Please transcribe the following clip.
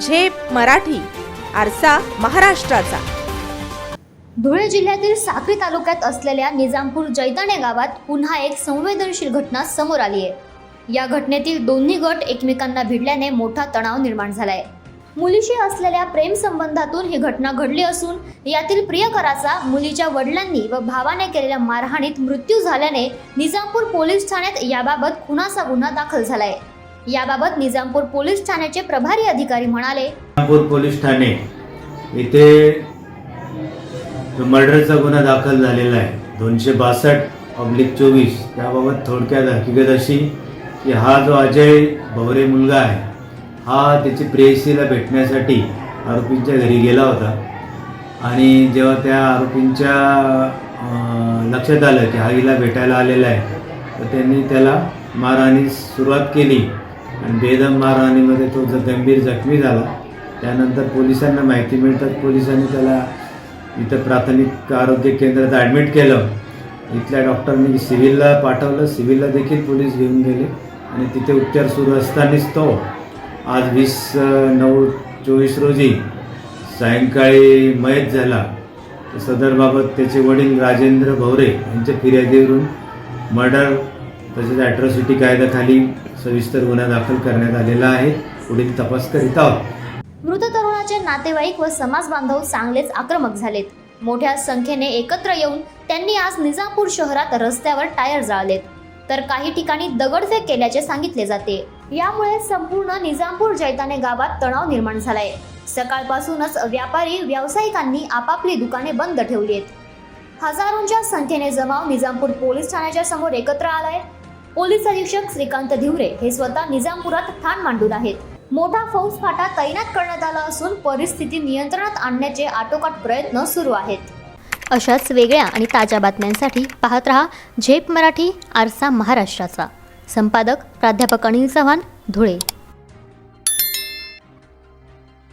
झेप मराठी आरसा महाराष्ट्राचा. धुळे जिल्ह्यातील साक्री तालुक्यात असलेल्या निजामपूर जैताणे गावात पुन्हा एक संवेदनशील घटना समोर आली आहे. या घटनेतील दोन्ही गट एकमेकांना भिडल्याने मोठा तणाव निर्माण झालाय. मुलीशी असलेल्या प्रेम संबंधातून ही घटना घडली असून यातील प्रियकराचा मुलीच्या वडिलांनी व भावाने केलेल्या मारहाणीत मृत्यू झाल्याने निजामपूर पोलीस ठाण्यात याबाबत खुनाचा गुन्हा दाखल झालाय. याबाबत निजामपूर पोलीस ठाण्याचे प्रभारी अधिकारी म्हणाले निजामपूर पोलीस ठाणे इथे मर्डरचा गुन्हा दाखल झालेला आहे. दोनशे बासष्ट पब्लिक चोवीस. त्याबाबत थोडक्यात हकीकत अशी की हा जो अजय भवरे मुलगा आहे हा त्याची प्रेयसीला भेटण्यासाठी आरोपींच्या घरी गेला होता. आणि जेव्हा त्या आरोपींच्या लक्षात आलं की हा हिला भेटायला आलेला आहे तर त्यांनी त्याला मारहाणीस सुरुवात केली. आणि बेदम मारहाणीमध्ये तो जर गंभीर जखमी झाला त्यानंतर पोलिसांना माहिती मिळतात. पोलिसांनी त्याला इथं प्राथमिक आरोग्य केंद्रात ॲडमिट केलं. इथल्या डॉक्टरनी सिव्हिलला पाठवलं. सिव्हिलला देखील पोलीस घेऊन गेले. आणि तिथे उपचार सुरू असतानाच तो आज वीस नऊ चोवीस रोजी सायंकाळी मयत झाला. सदरबाबत त्याचे वडील राजेंद्र भवरे यांच्या फिर्यादीवरून मर्डर तसेच ॲट्रॉसिटी कायद्याखाली सविस्तर गुन्हा दाखल करण्यात आलेला आहे. पुढील तपास करीत आहोत. मृत तरुणाचे नातेवाईक व समाज बांधव चांगलेच आक्रमक झालेत. मोठ्या संख्येने एकत्र येऊन त्यांनी आज निजामपूर शहरात रस्त्यावर टायर जाळलेत. तर काही ठिकाणी दगडफेक केल्याचे सांगितले जाते. यामुळे संपूर्ण निजामपूर जैताने गावात तणाव निर्माण झालाय. सकाळपासूनच व्यापारी व्यावसायिकांनी आपापली दुकाने बंद ठेवली आहेत. हजारोंच्या संख्येने जमाव निजामपूर पोलीस ठाण्याच्या समोर एकत्र आलाय. पोलीस अधीक्षक श्रीकांत धिवरे हे स्वतः निजामपुरात ठाण मांडून आहेत. मोठा फौजफाटा तैनात करण्यात आला असून परिस्थिती नियंत्रणात आणण्याचे आटोकाट प्रयत्न सुरू आहेत. अशाच वेगळ्या आणि ताज्या बातम्यांसाठी पाहत रहा झेप मराठी आरसा महाराष्ट्राचा. संपादक प्राध्यापक अनिल चव्हाण धुळे.